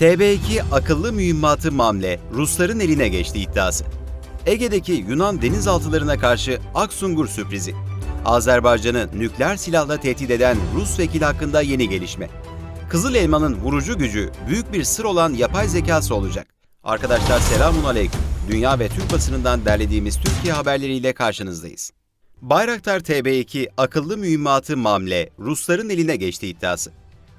TB2 akıllı mühimmatı Mamle Rusların eline geçti iddiası. Ege'deki Yunan denizaltılarına karşı Aksungur sürprizi. Azerbaycan'ı nükleer silahla tehdit eden Rus vekil hakkında yeni gelişme. Kızıl Elma'nın vurucu gücü büyük bir sır olan yapay zekası olacak. Arkadaşlar selamun aleyküm. Dünya ve Türk basınından derlediğimiz Türkiye haberleriyle karşınızdayız. Bayraktar TB2 akıllı mühimmatı Mamle Rusların eline geçti iddiası.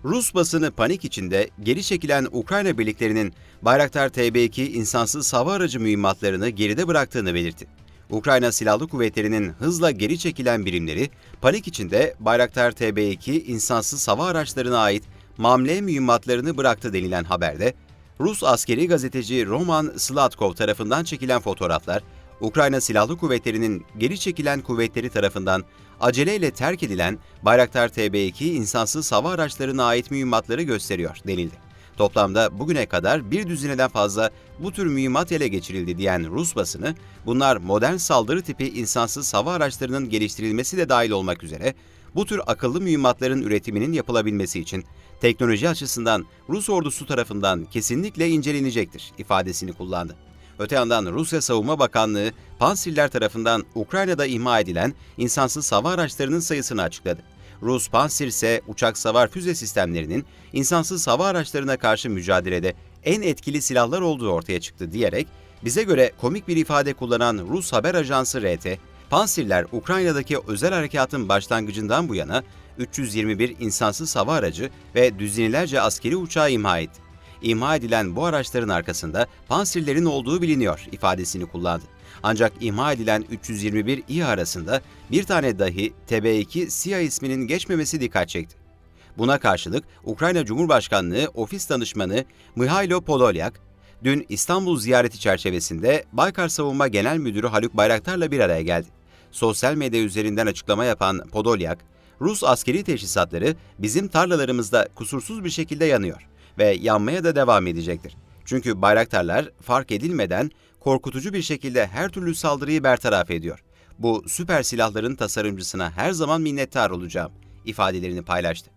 Rus basını panik içinde geri çekilen Ukrayna birliklerinin Bayraktar TB2 insansız hava aracı mühimmatlarını geride bıraktığını belirtti. Ukrayna Silahlı Kuvvetleri'nin hızla geri çekilen birimleri panik içinde Bayraktar TB2 insansız hava araçlarına ait mamle mühimmatlarını bıraktı denilen haberde, Rus askeri gazeteci Roman Slatkov tarafından çekilen fotoğraflar, Ukrayna Silahlı Kuvvetleri'nin geri çekilen kuvvetleri tarafından aceleyle terk edilen Bayraktar TB2 insansız hava araçlarına ait mühimmatları gösteriyor denildi. Toplamda bugüne kadar bir düzineden fazla bu tür mühimmat ele geçirildi diyen Rus basını, bunlar modern saldırı tipi insansız hava araçlarının geliştirilmesi de dahil olmak üzere bu tür akıllı mühimmatların üretiminin yapılabilmesi için teknoloji açısından Rus ordusu tarafından kesinlikle incelenecektir ifadesini kullandı. Öte yandan Rusya Savunma Bakanlığı, Pansirler tarafından Ukrayna'da imha edilen insansız hava araçlarının sayısını açıkladı. Rus Pansir ise uçak savar füze sistemlerinin insansız hava araçlarına karşı mücadelede en etkili silahlar olduğu ortaya çıktı diyerek, bize göre komik bir ifade kullanan Rus haber ajansı RT, Pansirler Ukrayna'daki özel harekatın başlangıcından bu yana 321 insansız hava aracı ve düzinelerce askeri uçağı imha etti imha edilen bu araçların arkasında pansirlerin olduğu biliniyor ifadesini kullandı. Ancak imha edilen 321 İHA arasında bir tane dahi TB2 SİHA isminin geçmemesi dikkat çekti. Buna karşılık Ukrayna Cumhurbaşkanlığı Ofis Danışmanı Mihailo Podolyak, dün İstanbul ziyareti çerçevesinde Baykar Savunma Genel Müdürü Haluk Bayraktar'la bir araya geldi. Sosyal medya üzerinden açıklama yapan Podolyak, Rus askeri teçhizatları bizim tarlalarımızda kusursuz bir şekilde yanıyor ve yanmaya da devam edecektir. Çünkü bayraktarlar fark edilmeden korkutucu bir şekilde her türlü saldırıyı bertaraf ediyor. Bu süper silahların tasarımcısına her zaman minnettar olacağım ifadelerini paylaştı.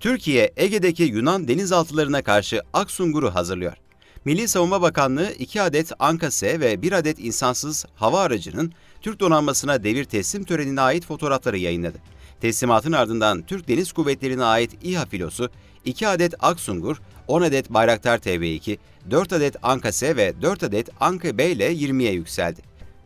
Türkiye, Ege'deki Yunan denizaltılarına karşı Aksungur'u hazırlıyor. Milli Savunma Bakanlığı 2 adet Anka-S ve 1 adet insansız hava aracının Türk donanmasına devir teslim törenine ait fotoğrafları yayınladı. Teslimatın ardından Türk Deniz Kuvvetleri'ne ait İHA filosu 2 adet Aksungur, 10 adet Bayraktar TB2, 4 adet Anka-S ve 4 adet Anka-B ile 20'ye yükseldi.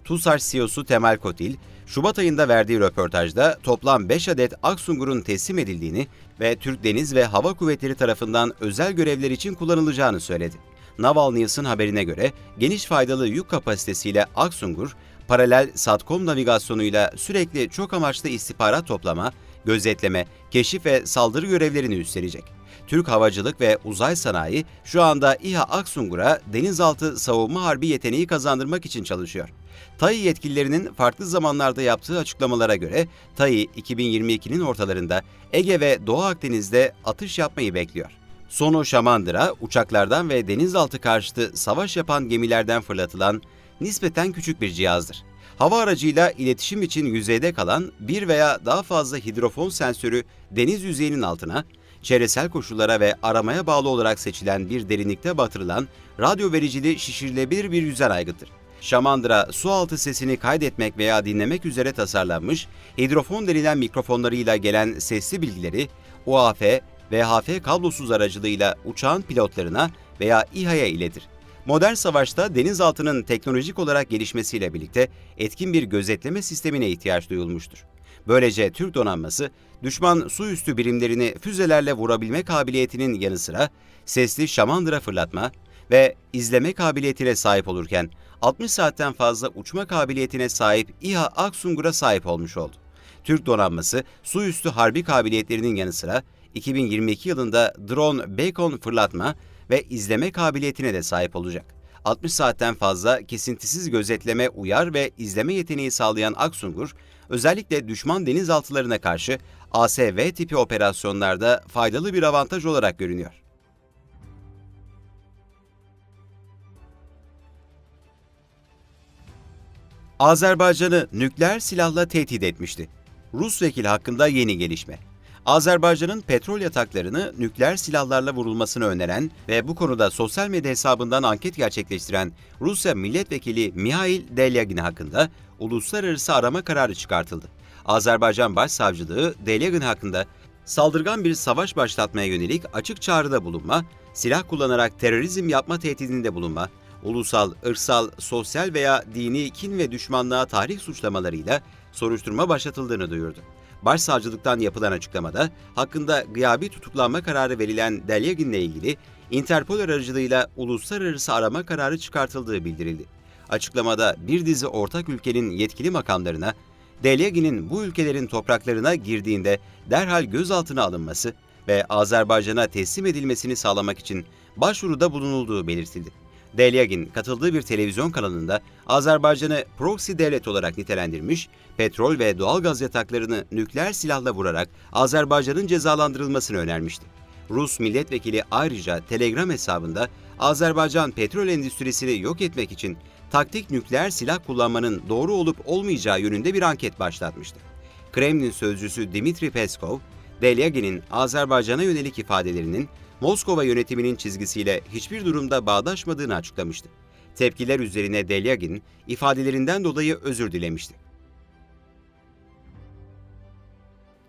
TUSAŞ CEO'su Temel Kotil, Şubat ayında verdiği röportajda toplam 5 adet Aksungur'un teslim edildiğini ve Türk Deniz ve Hava Kuvvetleri tarafından özel görevler için kullanılacağını söyledi. Naval News'ın haberine göre geniş faydalı yük kapasitesiyle Aksungur, paralel SATCOM navigasyonuyla sürekli çok amaçlı istihbarat toplama, gözetleme, keşif ve saldırı görevlerini üstlenecek. Türk Havacılık ve Uzay Sanayi şu anda İHA Aksungur'a denizaltı savunma harbi yeteneği kazandırmak için çalışıyor. TAI yetkililerinin farklı zamanlarda yaptığı açıklamalara göre TAI 2022'nin ortalarında Ege ve Doğu Akdeniz'de atış yapmayı bekliyor. Sonu Şamandıra, uçaklardan ve denizaltı karşıtı savaş yapan gemilerden fırlatılan nispeten küçük bir cihazdır. Hava aracıyla iletişim için yüzeyde kalan bir veya daha fazla hidrofon sensörü deniz yüzeyinin altına, çevresel koşullara ve aramaya bağlı olarak seçilen bir derinlikte batırılan radyo vericili şişirilebilir bir yüzer aygıttır. Şamandıra su altı sesini kaydetmek veya dinlemek üzere tasarlanmış, hidrofon denilen mikrofonlarıyla gelen sesli bilgileri UAF, VHF kablosuz aracılığıyla uçağın pilotlarına veya İHA'ya iletir. Modern savaşta denizaltının teknolojik olarak gelişmesiyle birlikte etkin bir gözetleme sistemine ihtiyaç duyulmuştur. Böylece Türk donanması, düşman su üstü birimlerini füzelerle vurabilme kabiliyetinin yanı sıra sesli şamandıra fırlatma ve izleme kabiliyetine sahip olurken 60 saatten fazla uçma kabiliyetine sahip İHA Aksungur'a sahip olmuş oldu. Türk donanması su üstü harbi kabiliyetlerinin yanı sıra 2022 yılında drone Bacon fırlatma ve izleme kabiliyetine de sahip olacak. 60 saatten fazla kesintisiz gözetleme, uyar ve izleme yeteneği sağlayan Aksungur, özellikle düşman denizaltılarına karşı ASV tipi operasyonlarda faydalı bir avantaj olarak görünüyor. Azerbaycan'ı nükleer silahla tehdit etmişti. Rus vekili hakkında yeni gelişme. Azerbaycan'ın petrol yataklarını nükleer silahlarla vurulmasını öneren ve bu konuda sosyal medya hesabından anket gerçekleştiren Rusya Milletvekili Mihail Delyagin hakkında uluslararası arama kararı çıkartıldı. Azerbaycan Başsavcılığı Delyagin hakkında saldırgan bir savaş başlatmaya yönelik açık çağrıda bulunma, silah kullanarak terörizm yapma tehdidinde bulunma, ulusal, ırksal, sosyal veya dini kin ve düşmanlığa tahrik suçlamalarıyla soruşturma başlatıldığını duyurdu. Başsavcılıktan yapılan açıklamada hakkında gıyabi tutuklanma kararı verilen Delyagin'le ilgili Interpol aracılığıyla uluslararası arama kararı çıkartıldığı bildirildi. Açıklamada bir dizi ortak ülkenin yetkili makamlarına Delyagin'in bu ülkelerin topraklarına girdiğinde derhal gözaltına alınması ve Azerbaycan'a teslim edilmesini sağlamak için başvuruda bulunulduğu belirtildi. Delyagin katıldığı bir televizyon kanalında Azerbaycan'ı proxy devlet olarak nitelendirmiş, petrol ve doğalgaz yataklarını nükleer silahla vurarak Azerbaycan'ın cezalandırılmasını önermişti. Rus milletvekili ayrıca Telegram hesabında Azerbaycan petrol endüstrisini yok etmek için taktik nükleer silah kullanmanın doğru olup olmayacağı yönünde bir anket başlatmıştı. Kremlin sözcüsü Dmitri Peskov, Delyagin'in Azerbaycan'a yönelik ifadelerinin Moskova yönetiminin çizgisiyle hiçbir durumda bağdaşmadığını açıklamıştı. Tepkiler üzerine Delyagin, ifadelerinden dolayı özür dilemişti.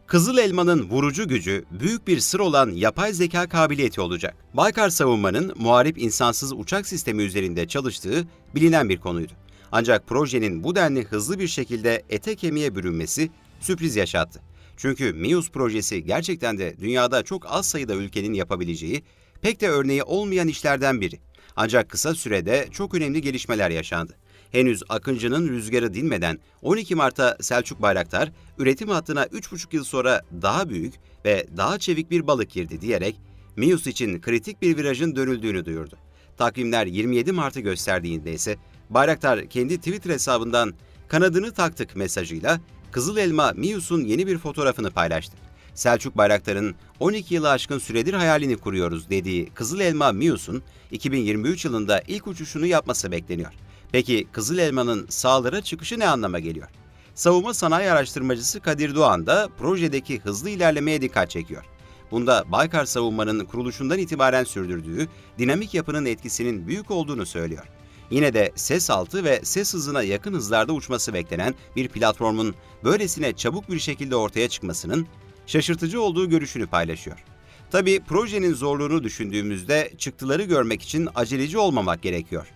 Kızıl elmanın vurucu gücü büyük bir sır olan yapay zeka kabiliyeti olacak. Baykar Savunma'nın muharip insansız uçak sistemi üzerinde çalıştığı bilinen bir konuydu. Ancak projenin bu denli hızlı bir şekilde ete kemiğe bürünmesi sürpriz yaşattı. Çünkü MIUS projesi gerçekten de dünyada çok az sayıda ülkenin yapabileceği, pek de örneği olmayan işlerden biri. Ancak kısa sürede çok önemli gelişmeler yaşandı. Henüz Akıncı'nın rüzgarı dinmeden 12 Mart'ta Selçuk Bayraktar, üretim hattına 3,5 yıl sonra daha büyük ve daha çevik bir balık girdi diyerek MIUS için kritik bir virajın dönüldüğünü duyurdu. Takvimler 27 Mart'ı gösterdiğinde ise Bayraktar kendi Twitter hesabından kanadını taktık mesajıyla Kızıl Elma MIUS'un yeni bir fotoğrafını paylaştı. Selçuk Bayraktar'ın 12 yılı aşkın süredir hayalini kuruyoruz dediği Kızıl Elma MIUS'un 2023 yılında ilk uçuşunu yapması bekleniyor. Peki Kızıl Elma'nın sağlara çıkışı ne anlama geliyor? Savunma sanayi araştırmacısı Kadir Doğan da projedeki hızlı ilerlemeye dikkat çekiyor. Bunda Baykar Savunma'nın kuruluşundan itibaren sürdürdüğü dinamik yapının etkisinin büyük olduğunu söylüyor. Yine de ses altı ve ses hızına yakın hızlarda uçması beklenen bir platformun böylesine çabuk bir şekilde ortaya çıkmasının şaşırtıcı olduğu görüşünü paylaşıyor. Tabii projenin zorluğunu düşündüğümüzde çıktıları görmek için aceleci olmamak gerekiyor,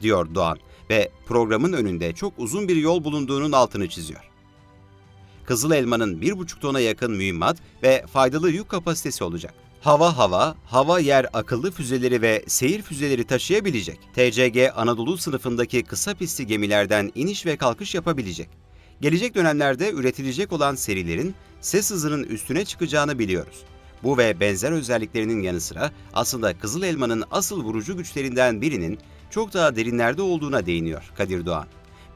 diyor Doğan ve programın önünde çok uzun bir yol bulunduğunun altını çiziyor. Kızıl Elma'nın 1,5 tona yakın mühimmat ve faydalı yük kapasitesi olacak. Hava hava, hava yer akıllı füzeleri ve seyir füzeleri taşıyabilecek. TCG Anadolu sınıfındaki kısa pistli gemilerden iniş ve kalkış yapabilecek. Gelecek dönemlerde üretilecek olan serilerin ses hızının üstüne çıkacağını biliyoruz. Bu ve benzer özelliklerinin yanı sıra aslında Kızıl Elma'nın asıl vurucu güçlerinden birinin çok daha derinlerde olduğuna değiniyor Kadir Doğan.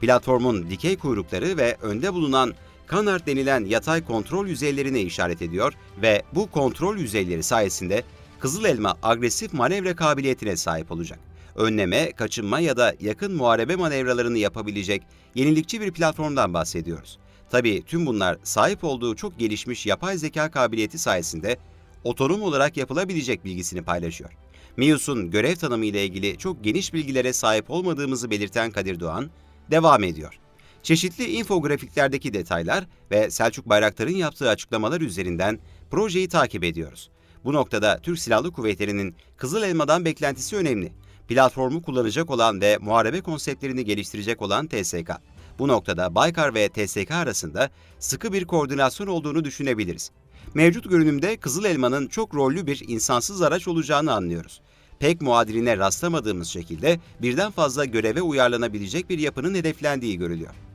Platformun dikey kuyrukları ve önde bulunan kanart denilen yatay kontrol yüzeylerine işaret ediyor ve bu kontrol yüzeyleri sayesinde Kızıl Elma agresif manevra kabiliyetine sahip olacak. Önleme, kaçınma ya da yakın muharebe manevralarını yapabilecek yenilikçi bir platformdan bahsediyoruz. Tabii tüm bunlar sahip olduğu çok gelişmiş yapay zeka kabiliyeti sayesinde otonom olarak yapılabilecek bilgisini paylaşıyor. MIUS'un görev tanımı ile ilgili çok geniş bilgilere sahip olmadığımızı belirten Kadir Doğan, devam ediyor. Çeşitli infografiklerdeki detaylar ve Selçuk Bayraktar'ın yaptığı açıklamalar üzerinden projeyi takip ediyoruz. Bu noktada Türk Silahlı Kuvvetleri'nin Kızıl Elma'dan beklentisi önemli. Platformu kullanacak olan ve muharebe konseptlerini geliştirecek olan TSK. Bu noktada Baykar ve TSK arasında sıkı bir koordinasyon olduğunu düşünebiliriz. Mevcut görünümde Kızıl Elma'nın çok rollü bir insansız araç olacağını anlıyoruz. Pek muadiline rastlamadığımız şekilde birden fazla göreve uyarlanabilecek bir yapının hedeflendiği görülüyor.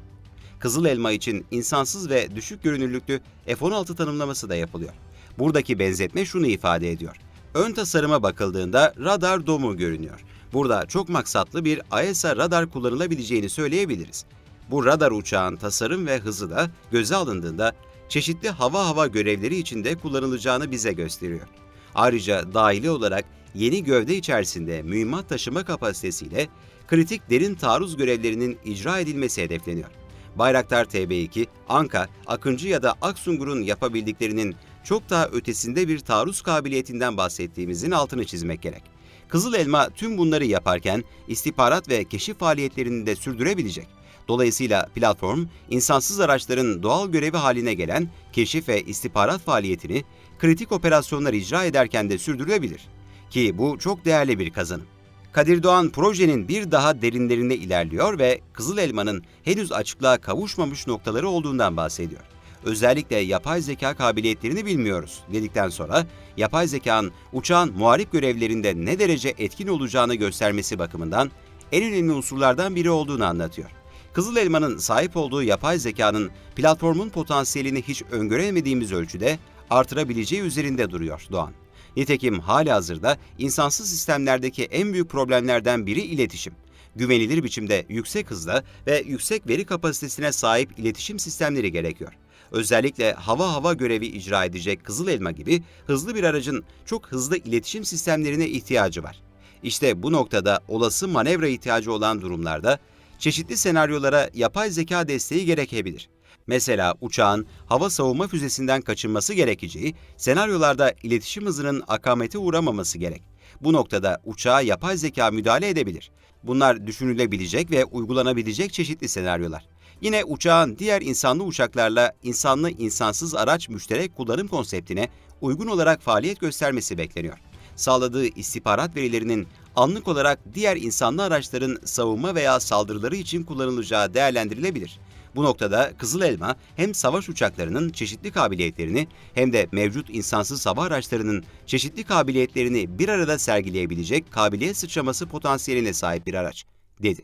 Kızıl Elma için insansız ve düşük görünürlüklü F-16 tanımlaması da yapılıyor. Buradaki benzetme şunu ifade ediyor. Ön tasarıma bakıldığında radar domu görünüyor. Burada çok maksatlı bir AESA radar kullanılabileceğini söyleyebiliriz. Bu radar uçağın tasarım ve hızı da göze alındığında çeşitli hava hava görevleri içinde kullanılacağını bize gösteriyor. Ayrıca dahili olarak yeni gövde içerisinde mühimmat taşıma kapasitesiyle kritik derin taarruz görevlerinin icra edilmesi hedefleniyor. Bayraktar TB2, Anka, Akıncı ya da Aksungur'un yapabildiklerinin çok daha ötesinde bir taarruz kabiliyetinden bahsettiğimizin altını çizmek gerek. Kızıl Elma tüm bunları yaparken istihbarat ve keşif faaliyetlerini de sürdürebilecek. Dolayısıyla platform, insansız araçların doğal görevi haline gelen keşif ve istihbarat faaliyetini kritik operasyonlar icra ederken de sürdürülebilir. Ki bu çok değerli bir kazanım. Kadir Doğan projenin bir daha derinlerine ilerliyor ve Kızıl Elma'nın henüz açıklığa kavuşmamış noktaları olduğundan bahsediyor. Özellikle yapay zeka kabiliyetlerini bilmiyoruz dedikten sonra yapay zekanın uçağın muharip görevlerinde ne derece etkin olacağını göstermesi bakımından en önemli unsurlardan biri olduğunu anlatıyor. Kızıl Elma'nın sahip olduğu yapay zekanın platformun potansiyelini hiç öngöremediğimiz ölçüde artırabileceği üzerinde duruyor Doğan. Nitekim halihazırda insansız sistemlerdeki en büyük problemlerden biri iletişim. Güvenilir biçimde yüksek hızda ve yüksek veri kapasitesine sahip iletişim sistemleri gerekiyor. Özellikle hava hava görevi icra edecek Kızıl Elma gibi hızlı bir aracın çok hızlı iletişim sistemlerine ihtiyacı var. İşte bu noktada olası manevra ihtiyacı olan durumlarda çeşitli senaryolara yapay zeka desteği gerekebilir. Mesela uçağın hava savunma füzesinden kaçınması gerekeceği senaryolarda iletişim hızının akamete uğramaması gerek. Bu noktada uçağa yapay zeka müdahale edebilir. Bunlar düşünülebilecek ve uygulanabilecek çeşitli senaryolar. Yine uçağın diğer insanlı uçaklarla insanlı insansız araç müşterek kullanım konseptine uygun olarak faaliyet göstermesi bekleniyor. Sağladığı istihbarat verilerinin anlık olarak diğer insanlı araçların savunma veya saldırıları için kullanılacağı değerlendirilebilir. Bu noktada Kızıl Elma hem savaş uçaklarının çeşitli kabiliyetlerini hem de mevcut insansız hava araçlarının çeşitli kabiliyetlerini bir arada sergileyebilecek kabiliyet sıçraması potansiyeline sahip bir araç, dedi.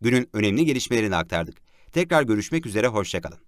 Günün önemli gelişmelerini aktardık. Tekrar görüşmek üzere, hoşçakalın.